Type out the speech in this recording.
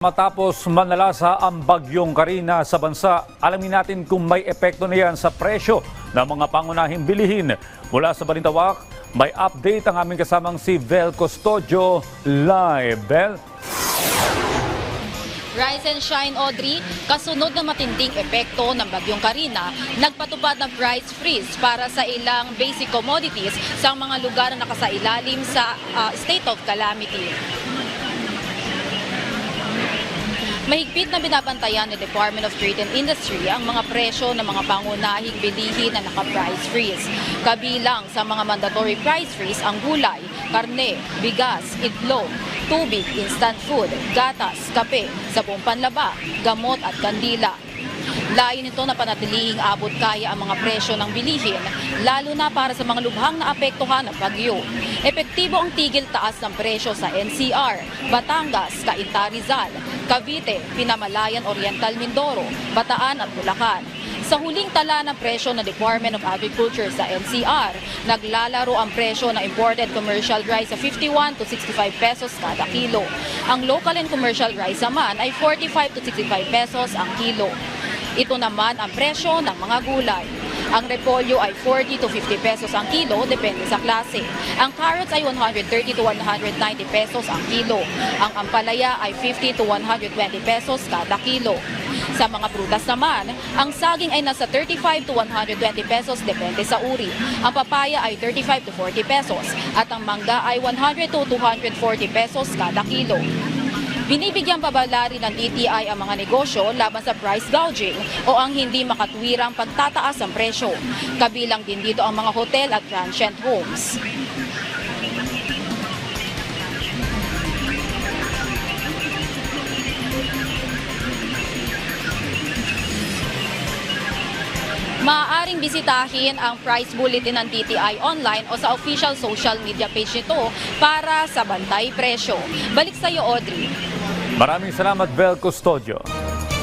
Matapos manalasa ang bagyong Karina sa bansa, alamin natin kung may epekto na yan sa presyo ng mga pangunahing bilihin. Mula sa Balintawak, may update ang aming kasamang si Vel Custodio live. Vel? Rise and shine, Audrey. Kasunod ng matinding epekto ng Bagyong Karina, nagpatupad ng price freeze para sa ilang basic commodities sa mga lugar na nakasailalim sa ah, state of calamity. Mahigpit na binabantayan ni Department of Trade and Industry ang mga presyo ng mga pangunahing bilihin na naka-price freeze. Kabilang sa mga mandatory price freeze ang gulay, karne, bigas, itlog, tubig, instant food, gatas, kape, sabong panlaba, gamot at kandila. Layo nito na panatilihing abot kaya ang mga presyo ng bilihin, lalo na para sa mga lubhang naapektuhan ng bagyo. Epektibo ang tigil taas ng presyo sa NCR, Batangas, Cainta Rizal, Cavite, Pinamalayan Oriental Mindoro, Bataan at Bulacan. Sa huling tala ng presyo ng Department of Agriculture sa NCR, naglalaro ang presyo ng imported commercial rice sa 51 to 65 pesos kada kilo. Ang local and commercial rice naman ay 45 to 65 pesos ang kilo. Ito naman ang presyo ng mga gulay. Ang repolyo ay 40 to 50 pesos ang kilo, depende sa klase. Ang carrots ay 130 to 190 pesos ang kilo. Ang ampalaya ay 50 to 120 pesos kada kilo. Sa mga prutas naman, ang saging ay nasa 35 to 120 pesos depende sa uri. Ang papaya ay 35 to 40 pesos at ang mangga ay 100 to 240 pesos kada kilo. Binibigyan pabala rin ng DTI ang mga negosyo laban sa price gouging o ang hindi makatwirang pagtataas ng presyo. Kabilang din dito ang mga hotel at transient homes. Maaaring bisitahin ang price bulletin ng DTI online o sa official social media page nito para sa bantay presyo. Balik sa iyo, Audrey. Maraming salamat, Vel Custodio.